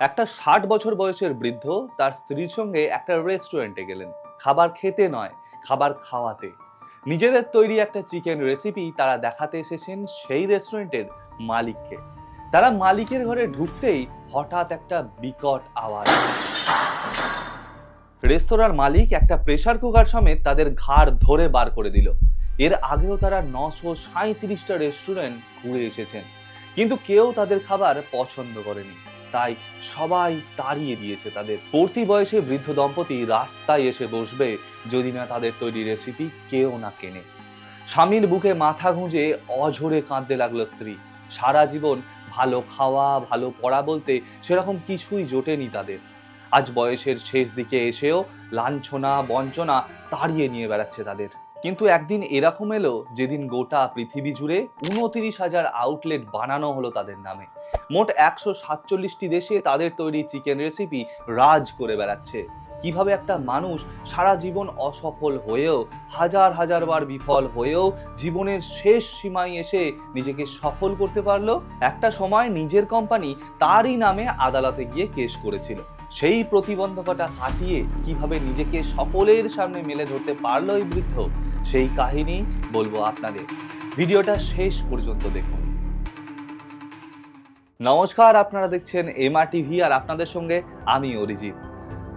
একটা ষাট বছর বয়সের বৃদ্ধ তার স্ত্রীর সঙ্গে একটা রেস্টুরেন্টে গেলেন। খাবার খেতে নয়, খাবার খাওয়াতে। নিজেদের তৈরি একটা চিকেন রেসিপি তারা দেখাতে এসেছেন সেই রেস্টুরেন্টের মালিককে। তারা মালিকের ঘরে ঢুকতেই হঠাৎ একটা বিকট আওয়াজ রেস্তোরাঁর মালিক একটা প্রেসার কুকার সমেত তাদের ঘাড় ধরে বার করে দিল। এর আগেও তারা নশো সাঁত্রিশটা রেস্টুরেন্ট ঘুরে এসেছেন। কিন্তু কেউ তাদের খাবার পছন্দ করেনি। তাই সবাই তাড়িয়ে দিয়েছে তাদের। পড়তি বয়সে বৃদ্ধ দম্পতি রাস্তায় এসে বসবে যদি না তাদের তৈরি রেসিপি কেউ না কেনে। স্বামীর বুকে মাথা গুঁজে অঝরে কাঁদতে লাগল স্ত্রী। সারা জীবন ভালো খাওয়া, ভালো পড়া বলতে সেরকম কিছুই জোটেনি তাদের। আজ বয়সের শেষ দিকে এসেও লাঞ্ছনা, বঞ্চনা তাড়িয়ে নিয়ে বেড়াচ্ছে তাদের। কিন্তু একদিন এরকম এলো যেদিন গোটা পৃথিবী জুড়ে উনতিরিশ হাজার আউটলেট বানানো হলো তাদের নামে। মোট একশো সাতচল্লিশটি দেশে তাদের তৈরি চিকেন রেসিপি রাজ করে বেড়াচ্ছে। কীভাবে একটা মানুষ সারা জীবন অসফল হয়েও, হাজার হাজার বার বিফল হয়েও জীবনের শেষ সীমায় এসে নিজেকে সফল করতে পারল, একটা সময় নিজের কোম্পানি তারই নামে আদালতে গিয়ে কেস করেছিল। সেই প্রতিবন্ধকতা কাটিয়ে কীভাবে নিজেকে সকলের সামনে মেলে ধরতে পারল এই বৃদ্ধ? সেই কাহিনী বলব আপনাদের। ভিডিওটা শেষ পর্যন্ত দেখুন। নমস্কার, আপনারা দেখছেন এমআর টিভি আর আপনাদের সঙ্গে আমি অরিজিৎ।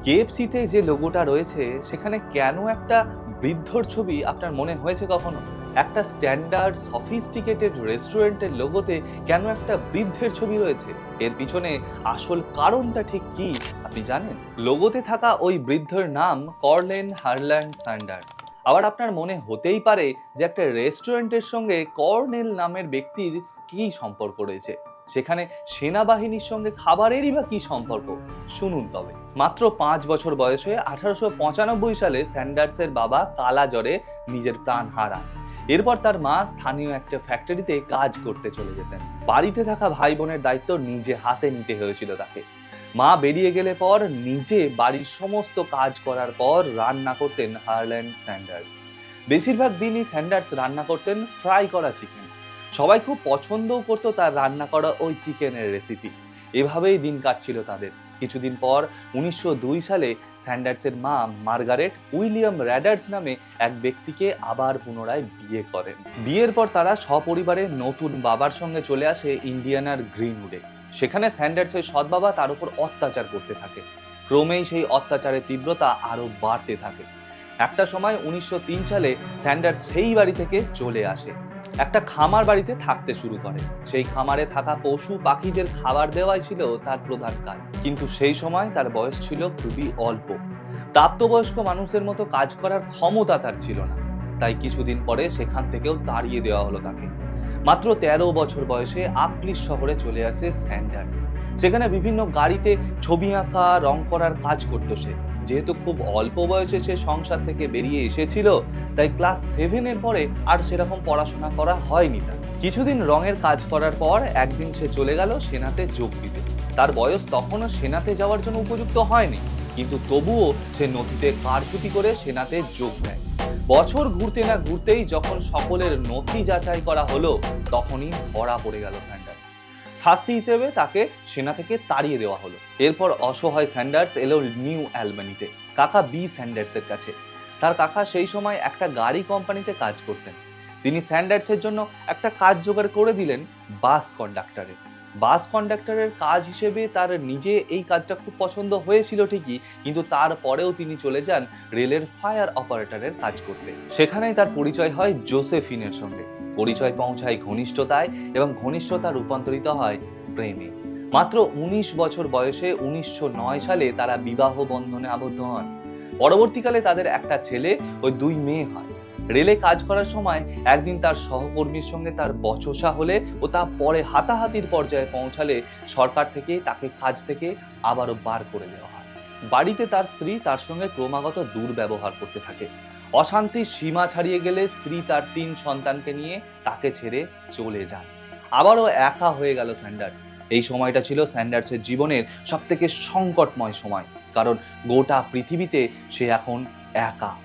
কেএফসিতে যে লোগোটা রয়েছে, সেখানে কেন একটা বৃদ্ধর ছবি আপনার মনে হয়েছে কখনো? একটা স্ট্যান্ডার্ড, সফিস্টিকেটেড রেস্টুরেন্টের লোগোতে কেন একটা বৃদ্ধের ছবি রয়েছে? এর পিছনে আসল কারণটা ঠিক কি, আপনি জানেন? লোগোতে থাকা ওই বৃদ্ধর নাম কর্লেন হারল্যান্ড স্যান্ডার্স। আবার আপনার মনে হতেই পারে যে একটা রেস্টুরেন্টের সঙ্গে কর্নেল নামের ব্যক্তির কি সম্পর্ক রয়েছে। সেখানে সেনাবাহিনীর সঙ্গে খাবারেরই বা কি সম্পর্ক? শুনুন তবে। মাত্র পাঁচ বছর বয়সে আঠারোশো পঁচানব্বই সালে স্যান্ডার্সের বাবা কালা জ্বরে নিজের প্রাণ হারান। এরপর তার মা স্থানীয় একটা ফ্যাক্টরিতে কাজ করতে চলে যেতেন। বাড়িতে থাকা ভাই বোনের দায়িত্ব নিজে হাতে নিতে হয়েছিল তাকে। মা বেরিয়ে গেলে পর নিজে বাড়ির সমস্ত কাজ করার পর রান্না করতেন হারল্যান্ড স্যান্ডার্স। বেশিরভাগ দিনই স্যান্ডার্স রান্না করতেন ফ্রাই করা চিকেন। সবাই খুব পছন্দও করতো তার রান্না করা ওই চিকেনের রেসিপি এভাবেই দিন কাটছিল তাদের। কিছুদিন পর উনিশশো দুই সালে স্যান্ডার্সের মা মার্গারেট উইলিয়াম র্যাডার্স নামে এক ব্যক্তিকে আবার পুনরায় বিয়ে করেন। বিয়ের পর তারা সপরিবারে নতুন বাবার সঙ্গে চলে আসে ইন্ডিয়ানার গ্রিনউডে। সেখানে স্যান্ডার্সের সৎ বাবা তার উপর অত্যাচার করতে থাকে। ক্রমেই সেই অত্যাচারের তীব্রতা আরও বাড়তে থাকে। একটা সময় উনিশশো তিন সালে স্যান্ডার্স সেই বাড়ি থেকে চলে আসে। একটা খামার বাড়িতে থাকতে শুরু করে। সেই খামারে থাকা পশু পাখিদের খাবার দেওয়াই ছিল তার প্রধান কাজ। কিন্তু সেই সময় তার বয়স ছিল খুবই অল্প। প্রাপ্তবয়স্ক মানুষের মতো কাজ করার ক্ষমতা তার ছিল না। তাই কিছুদিন পরে সেখান থেকেও তাড়িয়ে দেওয়া হলো তাকে। মাত্র তেরো বছর বয়সে আকলিশ শহরে চলে আসে স্যান্ডার্স। সেখানে বিভিন্ন গাড়িতে ছবি আঁকা, রং করার কাজ করতো সে। যেহেতু খুব অল্প বয়সে সে সংসার থেকে বেরিয়ে এসেছিল, তাই ক্লাস সেভেনের পরে আর সেরকম পড়াশোনা করা হয়নি তার। কিছুদিন রঙের কাজ করার পর একদিন সে চলে গেল সেনাতে যোগ দিতে। তার বয়স তখনও সেনাতে যাওয়ার জন্য উপযুক্ত হয়নি, কিন্তু তবুও সে নথিতে কারচুপি করে সেনাতে যোগ দেয়। বছর ঘুরতে না ঘুরতেই যখন সকলের নথি যাচাই করা হলো, তখনই ধরা পড়ে গেল স্যান্ডার্স। শাস্তি হিসেবে তাকে সেনা থেকে তাড়িয়ে দেওয়া হলো। এরপর অসহায় স্যান্ডার্স এলো নিউ অ্যালবানিতে, কাকা বি স্যান্ডার্সের কাছে। তার কাকা সেই সময় একটা গাড়ি কোম্পানিতে কাজ করতেন। তিনি স্যান্ডার্সের জন্য একটা কাজ জোগাড় করে দিলেন বাস কন্ডাক্টরের বাস কন্ডাক্টরের কাজ হিসেবে তার নিজে এই কাজটা খুব পছন্দ হয়েছিল ঠিকই, কিন্তু তারপরেও তিনি চলে যান রেলের ফায়ার অপারেটরের কাজ করতে। সেখানেই তার পরিচয় হয় জোসেফিনের সঙ্গে। পরিচয় পৌঁছায় ঘনিষ্ঠতায় এবং ঘনিষ্ঠতা রূপান্তরিত হয় প্রেমে। মাত্র উনিশ বছর বয়সে উনিশশো নয় সালে তারা বিবাহ বন্ধনে আবদ্ধ হন। পরবর্তীকালে তাদের একটা ছেলে ও দুই মেয়ে হয়। রেলে কাজ করার সময় একদিন তার সহকর্মীর সঙ্গে তার বচসা হলে ও তা পরে হাতাহাতির পর্যায়ে পৌঁছালে সরকার থেকে তাকে কাজ থেকে আবারও বার করে দেওয়া হয়। বাড়িতে তার স্ত্রী তার সঙ্গে ক্রমাগত দুর্ব্যবহার করতে থাকে। অশান্তির সীমা ছাড়িয়ে গেলে স্ত্রী তার তিন সন্তানকে নিয়ে তাকে ছেড়ে চলে যান। আবারও একা হয়ে গেল স্যান্ডার্স। এই সময়টা ছিল স্যান্ডার্সের জীবনের সব থেকে সংকটময় সময়। কারণ গোটা পৃথিবীতে সে এখন একা।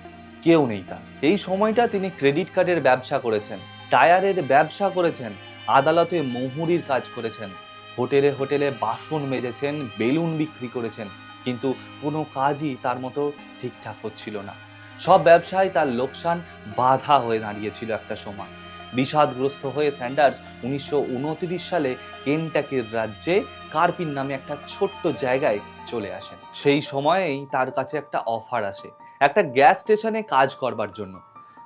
কেউ নেই তার। এই সময়টা তিনি ক্রেডিট কার্ডের ব্যবসা করেছেন, টায়ারের ব্যবসা করেছেন, আদালতে মহুরির কাজ করেছেন, হোটেলে হোটেলে বাসন মেজেছেন, বেলুন বিক্রি করেছেন, কিন্তু কোনো কাজই তার মতো ঠিকঠাক হচ্ছিল না। সব ব্যবসায় তার লোকসান বাধা হয়ে দাঁড়িয়েছিল একটা সময়। বিষাদগ্রস্ত হয়ে স্যান্ডার্স উনিশশো উনত্রিশ সালে কেনটাকির রাজ্যে কার্পিন নামে একটা ছোট্ট জায়গায় চলে আসেন। সেই সময়েই তার কাছে একটা অফার আসে। একটা গ্যাস স্টেশনে কাজ করবার জন্য।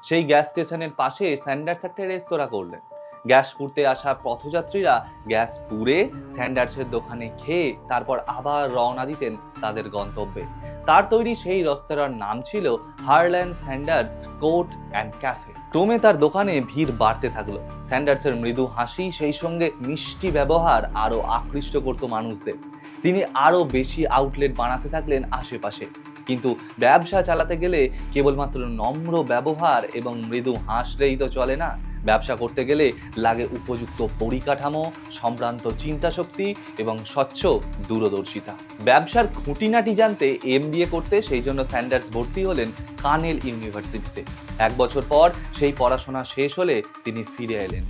সেই গ্যাস স্টেশনের পাশে স্যান্ডার্স একটা রেস্তোরাঁ করলেন। গ্যাস পুড়তে আসা পথযাত্রীরা গ্যাস পুড়ে স্যান্ডার্সের দোকানে খেয়ে তারপর আবার রওনা দিতেন তাদের গন্তব্যে। তার তৈরি সেই রেস্তোরাঁর নাম ছিল Harland Sanders court and cafe ক্রমে তার দোকানে ভিড় বাড়তে থাকল। স্যান্ডার্সের মৃদু হাসি সেই সঙ্গে মিষ্টি ব্যবহার আরও আকৃষ্ট করত মানুষদের। তিনি আরও বেশি আউটলেট বানাতে থাকলেন আশেপাশে। কিন্তু ব্যবসা চালাতে গেলে কেবলমাত্র নম্র ব্যবহার এবং মৃদু হাসলেই তো চলে না। ব্যবসা করতে গেলে লাগে উপযুক্ত পরিকাঠামো, সম্ভ্রান্ত চিন্তাশক্তি এবং স্বচ্ছ দূরদর্শিতা। ব্যবসার খুঁটিনাটি জানতে এম করতে সেই জন্য স্যান্ডার্স ভর্তি হলেন কানেল ইউনিভার্সিটিতে। এক বছর পর সেই পড়াশোনা শেষ হলে তিনি ফিরে এলেন।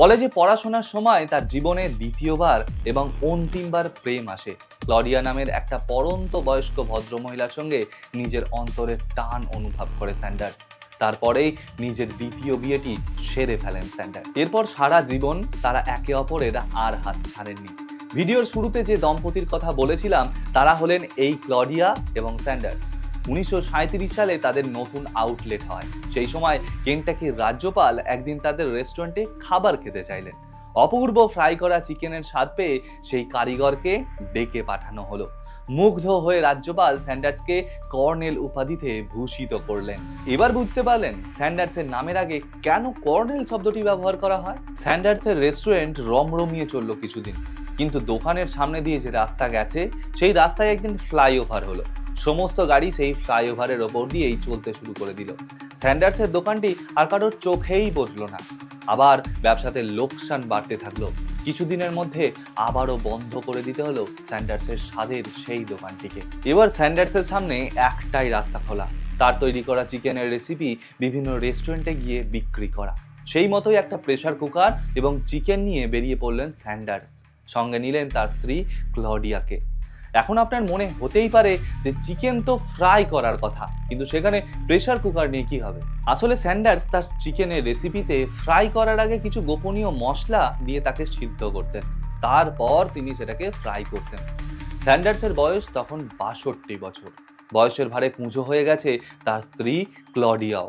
কলেজে পড়াশোনার সময় তার জীবনে দ্বিতীয়বার এবং অন্তিমবার প্রেম আসে। ক্লডিয়া নামের একটা পরন্ত বয়স্ক ভদ্রমহিলার সঙ্গে নিজের অন্তরের টান অনুভব করে স্যান্ডার্স। তারপরেই নিজের দ্বিতীয় বিয়েটি সেরে ফেলেন স্যান্ডার্স। এরপর সারা জীবন তারা একে অপরের আর হাত ছাড়েননি। ভিডিওর শুরুতে যে দম্পতির কথা বলেছিলাম, তারা হলেন এই ক্লডিয়া এবং স্যান্ডার্স। উনিশশো সাঁইত্রিশ সালে তাদের নতুন আউটলেট হয়। সেই সময় কেন্টাকির রাজ্যপাল একদিন তাদের রেস্টুরেন্টে খাবার খেতে চাইলেন। অপূর্ব ফ্রাই করা চিকেনের স্বাদ পেয়ে সেই কারিগরকে ডেকে পাঠানো হলো। মুগ্ধ হয়ে রাজ্যপাল স্যান্ডার্সকে কর্নেল উপাধিতে ভূষিত করলেন। এবার বুঝতে পারলেন স্যান্ডার্সের নামের আগে কেন কর্নেল শব্দটি ব্যবহার করা হয়। স্যান্ডার্সের রেস্টুরেন্ট রমরমিয়ে চলল কিছুদিন। কিন্তু দোকানের সামনে দিয়ে যে রাস্তা গেছে, সেই রাস্তায় একদিন ফ্লাইওভার হলো। সমস্ত গাড়ি সেই ফ্লাইওভারের ওপর দিয়েই চলতে শুরু করে দিল। স্যান্ডার্সের দোকানটি আর কারোর চোখেই বসল না। আবার ব্যবসাতে লোকসান বাড়তে থাকল। কিছুদিনের মধ্যে আবারও বন্ধ করে দিতে হলো স্যান্ডার্সের স্বাদের সেই দোকানটিকে। এবার স্যান্ডার্সের সামনে একটাই রাস্তা খোলা। তার তৈরি করা চিকেনের রেসিপি বিভিন্ন রেস্টুরেন্টে গিয়ে বিক্রি করা। সেই মতোই একটা প্রেসার কুকার এবং চিকেন নিয়ে বেরিয়ে পড়লেন স্যান্ডার্স। সঙ্গে নিলেন তার স্ত্রী ক্লডিয়াকে। এখন আপনার মনে হতেই পারে যে চিকেন তো ফ্রাই করার কথা, কিন্তু সেখানে প্রেসার কুকার নিয়ে কি হবে? আসলে স্যান্ডার্স তার চিকেনের রেসিপিতে ফ্রাই করার আগে কিছু গোপনীয় মশলা দিয়ে তাকে সিদ্ধ করতেন। তারপর তিনি সেটাকে ফ্রাই করতেন। স্যান্ডার্সের বয়স তখন বাষট্টি বছর। বয়সের ভারে কুঁজো হয়ে গেছে তার স্ত্রী ক্লডিয়াও।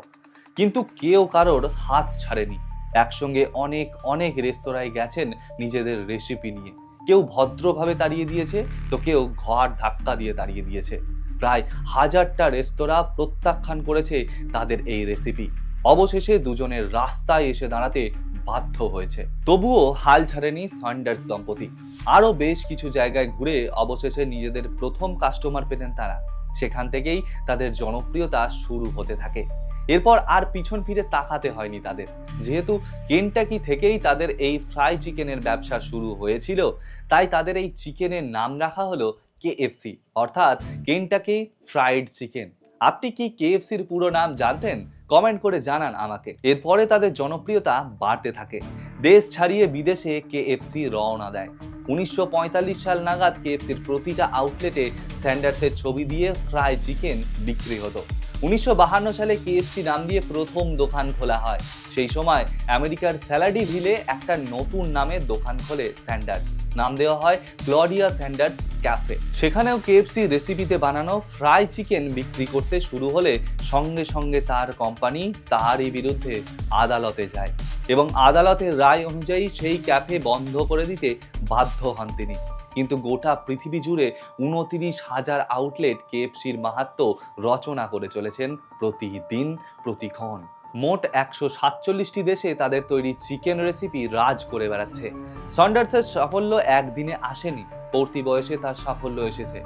কিন্তু কেউ কারোর হাত ছাড়েনি। একসঙ্গে অনেক অনেক রেস্তোরাঁয় গেছেন নিজেদের রেসিপি নিয়ে। কেউ ভদ্রভাবে তাড়িয়ে দিয়েছে, তো কেউ ঘর ধাক্কা দিয়ে তাড়িয়ে দিয়েছে। প্রায় হাজারটা রেস্তোরাঁ প্রত্যাখ্যান করেছে তাদের এই রেসিপি অবশেষে দুজনের রাস্তায় এসে দাঁড়াতে বাধ্য হয়েছে। তবুও হাল ছাড়েনি সন্ডার্স দম্পতি। আরও বেশ কিছু জায়গায় ঘুরে অবশেষে নিজেদের প্রথম কাস্টমার পেলেন তারা। সেখান থেকেই তাদের জনপ্রিয়তা শুরু হতে থাকে। এরপর আর পিছন ফিরে তাকাতে হয়নি তাদের। যেহেতু কেনটাকি থেকেই তাদের এই ফ্রাই চিকেনের ব্যবসা শুরু হয়েছিল, তাই তাদের এই চিকেনের নাম রাখা হলো কেএফসি অর্থাৎ কেনটাকি ফ্রাইড চিকেন। আপনি কি কেএফসির পুরো নাম জানতেন? কমেন্ট করে জানান আমাকে। এরপরে তাদের জনপ্রিয়তা বাড়তে থাকে। দেশ ছাড়িয়ে বিদেশে কেএফসি রওনা দেয়। উনিশশো পঁয়তাল্লিশ সাল নাগাদ কেএফসির প্রতিটা আউটলেটে স্যান্ডার্সের ছবি দিয়ে ফ্রাই চিকেন বিক্রি হতো। উনিশশো সালে কেএফসি নাম দিয়ে প্রথম দোকান খোলা হয়। সেই সময় আমেরিকার স্যালাডি ভিলে একটা নতুন নামে দোকান খোলে স্যান্ডার্স। নাম দেওয়া হয় ক্লডিয়া স্যান্ডার্স ক্যাফে। সেখানেও কেএফসি রেসিপিতে বানানো ফ্রাই চিকেন বিক্রি করতে শুরু হলে সঙ্গে সঙ্গে তার কোম্পানি তারই বিরুদ্ধে আদালতে যায়। এবং আদালতের রায় অনুযায়ী সেই ক্যাফে বন্ধ করে দিতে বাধ্য হন তিনি। কিন্তু গোটা পৃথিবী জুড়ে উনতিরিশ হাজার আউটলেট কেএফসির মাহাত্ম রচনা করে চলেছেন প্রতিদিন প্রতিক্ষণ। মোট একশো সাতচল্লিশটি দেশে তাদের তৈরি চিকেন রেসিপি রাজ করে বেড়াচ্ছে। সন্ডার্সের সাফল্য একদিনে আসেনি, পড়তি বয়সে তার সাফল্য এসেছে।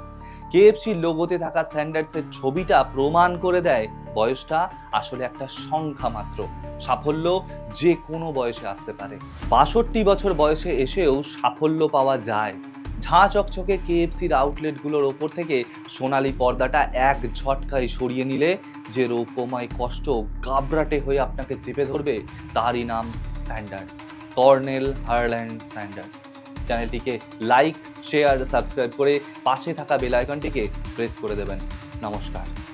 কেএফসির লোগোতে থাকা স্যান্ডার্সের ছবিটা প্রমাণ করে দেয়, বয়সটা আসলে একটা সংখ্যা মাত্র। সাফল্য যে কোনো বয়সে আসতে পারে। বাষট্টি বছর বয়সে এসেও সাফল্য পাওয়া যায়। ঝাঁ চকচকে কেএফসির আউটলেটগুলোর ওপর থেকে সোনালি পর্দাটা এক ঝটকায় সরিয়ে নিলে যে রৌপময় কষ্ট গাবরাটে হয়ে আপনাকে চেপে ধরবে, তারই নাম স্যান্ডার্স কর্নেল হারল্যান্ড স্যান্ডার্স চ্যানেলটিকে লাইক শেয়ার সাবস্ক্রাইব করে পাশে থাকা বেল আইকনটিকে প্রেস করে দেবেন। নমস্কার।